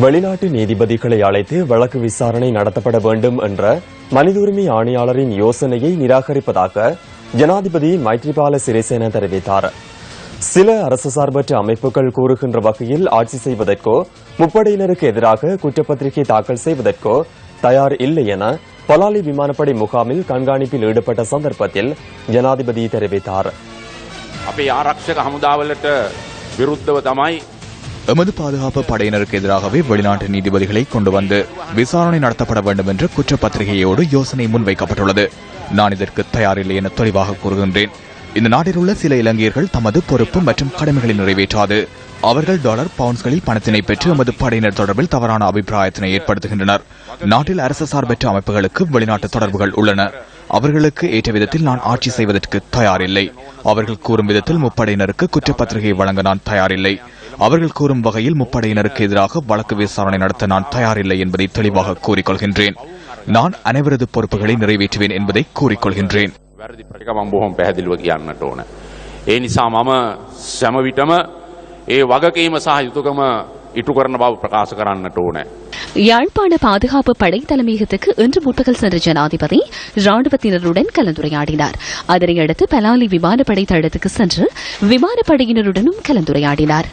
வெளிநாட்டு நீதிபதிகளை அழைத்து வழக்கு விசாரணை நடத்தப்பட வேண்டும் என்ற மனித உரிமை ஆணையாளரின் யோசனையை நிராகரிப்பதாக ஜனாதிபதி மைத்ரிபால சிறிசேன தெரிவித்தார் சில அரசு சார்பற்ற அமைப்புகள் கூறுகின்ற வகையில் ஆட்சி செய்வதற்கோ முப்படையினருக்கு எதிராக குற்றப்பத்திரிகை தாக்கல் செய்வதற்கோ தயார் இல்லை என பலாலி விமானப்படை முகாமில் கண்காணிப்பில் ஈடுபட்ட சந்தர்ப்பத்தில் ஜனாதிபதி தெரிவித்தார் අපේ ආරක්ෂක හමුදාවලට විරුද්ධව තමයි எமது பாதுகாப்பு படையினருக்கு எதிராகவே வெளிநாட்டு நீதிபதிகளை கொண்டு வந்து விசாரணை நடத்தப்பட வேண்டும் என்ற குற்றப்பத்திரிகையோடு யோசனை முன்வைக்கப்பட்டுள்ளது. நான் இதற்கு தயாரில்லை என தெளிவாக கூறுகின்றேன். இந்த நாட்டில் உள்ள சில இலங்கையர்கள் தமது பொறுப்பு மற்றும் கடமைகளை நிறைவேற்றாது. அவர்கள் டாலர் பவுண்ட்ஸ்களில் பணத்தினை பெற்று எமது படையினர் தொடர்பில் தவறான அபிப்பிராயத்தினை ஏற்படுத்துகின்றனர். நாட்டில் அரசு சார்பற்ற அமைப்புகளுக்கு வெளிநாட்டு தொடர்புகள் உள்ளன. அவர்களுக்கு ஏற்ற விதத்தில் நான் ஆட்சி செய்வதற்கு தயாரில்லை அவர்கள் கூறும் விதத்தில் முப்படையினருக்கு குற்றப்பத்திரிகை வழங்க நான் தயாரில்லை அவர்கள் கூறும் வகையில் முப்படையினருக்கு எதிராக வழக்கு விசாரணை நடத்த நான் தயாரில்லை என்பதை தெளிவாக கூறிக்கொள்கின்றேன் நான் அனைவரது பொறுப்புகளை நிறைவேற்றுவேன் என்பதை கூறிக்கொள்கின்றேன் වැරදි ප්‍රටිකමම් බොහොම පැහැදිලිව කියන්නට ඕන. ඒ නිසා මම සැමවිටම ඒ වගකීම සහ යුතුකම ඉටු කරන බව ප්‍රකාශ කරන්නට ඕනෑ. யாழ்ப்பாண பாதுகாப்பு படை தலைமையகத்துக்கு இன்று முற்பகல் சென்ற ஜனாதிபதி ராணுவத்தினருடன் கலந்துரையாடினார் அதனையடுத்து பலாலி விமானப்படை தளத்துக்கு சென்று விமானப்படையினருடனும் கலந்துரையாடினார்